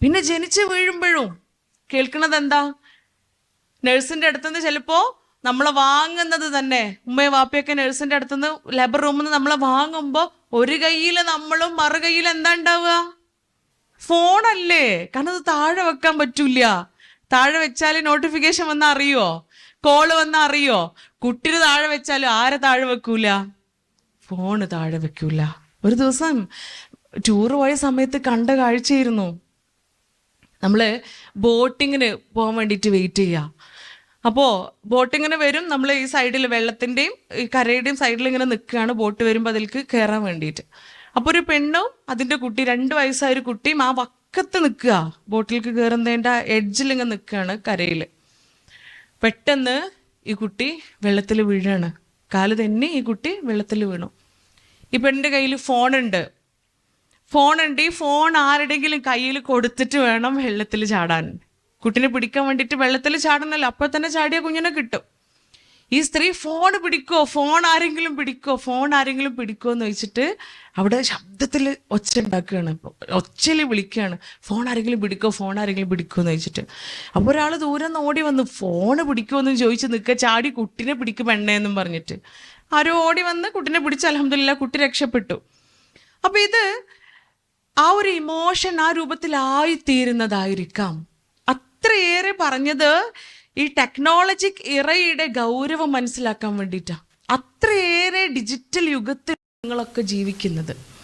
പിന്നെ ജനിച്ചു വീഴുമ്പോഴും കേൾക്കുന്നത് എന്താ നഴ്സിന്റെ അടുത്തുനിന്ന് ചിലപ്പോ നമ്മളെ വാങ്ങുന്നത് തന്നെ. ഉമ്മയും വാപ്പയൊക്കെ നഴ്സിന്റെ അടുത്തുനിന്ന് ലേബർ റൂമിൽ നിന്ന് നമ്മളെ വാങ്ങുമ്പോ ഒരു കയ്യിൽ നമ്മളും മറു കയ്യിൽ എന്താ ഉണ്ടാവുക ഫോണല്ലേ. കാരണം അത് താഴെ വെക്കാൻ പറ്റൂല താഴെ വെച്ചാൽ നോട്ടിഫിക്കേഷൻ വന്ന അറിയോ? കോൾ വന്ന അറിയോ? കുട്ടിന് താഴെ വെച്ചാലും ആരെ താഴെ വെക്കൂല? ഫോണ് താഴെ വെക്കൂല. ഒരു ദിവസം ടൂർ പോയ സമയത്ത് കണ്ട കാഴ്ചയായിരുന്നു. നമ്മൾ ബോട്ടിങ്ങിന് പോകാൻ വേണ്ടിയിട്ട് വെയിറ്റ് ചെയ്യുക അപ്പോൾ ബോട്ടിങ്ങിന് വരും നമ്മൾ ഈ സൈഡിൽ വെള്ളത്തിന്റെയും ഈ കരയുടെയും സൈഡിൽ ഇങ്ങനെ നിൽക്കുകയാണ് ബോട്ട് വരുമ്പോൾ അതിൽക്ക് കയറാൻ വേണ്ടിയിട്ട്. അപ്പോൾ ഒരു പെണ്ണും അതിന്റെ കുട്ടി രണ്ട് വയസ്സായ ഒരു കുട്ടിയും ആ വക്കത്ത് നിൽക്കുക. ബോട്ടിലേക്ക് കയറുന്നതിന്റെ എഡ്ജിൽ ഇങ്ങനെ നിൽക്കുകയാണ് കരയിൽ പെട്ടെന്ന് ഈ കുട്ടി വെള്ളത്തിൽ വീഴാണ്. കാൽ തന്നെ ഈ കുട്ടി വെള്ളത്തിൽ വീണു. ഈ പെണ്ണിന്റെ കയ്യിൽ ഫോണുണ്ട് ഫോണുണ്ട് ഈ ഫോൺ ആരുടെങ്കിലും കയ്യിൽ കൊടുത്തിട്ട് വേണം വെള്ളത്തിൽ ചാടാൻ. കുട്ടിനെ പിടിക്കാൻ വേണ്ടിയിട്ട് വെള്ളത്തിൽ ചാടണല്ലോ അപ്പോൾ തന്നെ ചാടിയ കുഞ്ഞിനെ കിട്ടും. ഈ സ്ത്രീ ഫോൺ പിടിക്കോ ഫോൺ ആരെങ്കിലും പിടിക്കോ ഫോൺ ആരെങ്കിലും പിടിക്കോ എന്ന് വെച്ചിട്ട് അവിടെ ശബ്ദത്തിൽ ഒച്ച ഉണ്ടാക്കുകയാണ്. ഒച്ചയിൽ വിളിക്കുകയാണ്. ഫോൺ ആരെങ്കിലും പിടിക്കോ ഫോൺ ആരെങ്കിലും പിടിക്കോ എന്ന് വെച്ചിട്ട് അപ്പോൾ ഒരാൾ ദൂരം ഓടി വന്ന് ഫോൺ പിടിക്കുമോ എന്ന് ചോദിച്ച് നിൽക്കുക ചാടി കുട്ടിനെ പിടിക്കും പെണ്ണേന്നും പറഞ്ഞിട്ട്. ആരോ ഓടി വന്ന് കുട്ടിനെ പിടിച്ച് അലഹമില്ല കുട്ടി രക്ഷപ്പെട്ടു. അപ്പോൾ ഇത് ആ ഒരു ഇമോഷൻ ആ രൂപത്തിലായിത്തീരുന്നതായിരിക്കാം. അത്രയേറെ പറഞ്ഞത് ഈ ടെക്നോളജിക് ഇറയുടെ ഗൗരവം മനസ്സിലാക്കാൻ വേണ്ടിയിട്ടാണ് അത്രയേറെ ഡിജിറ്റൽ യുഗത്തിൽ നിങ്ങളൊക്കെ ജീവിക്കുന്നത്.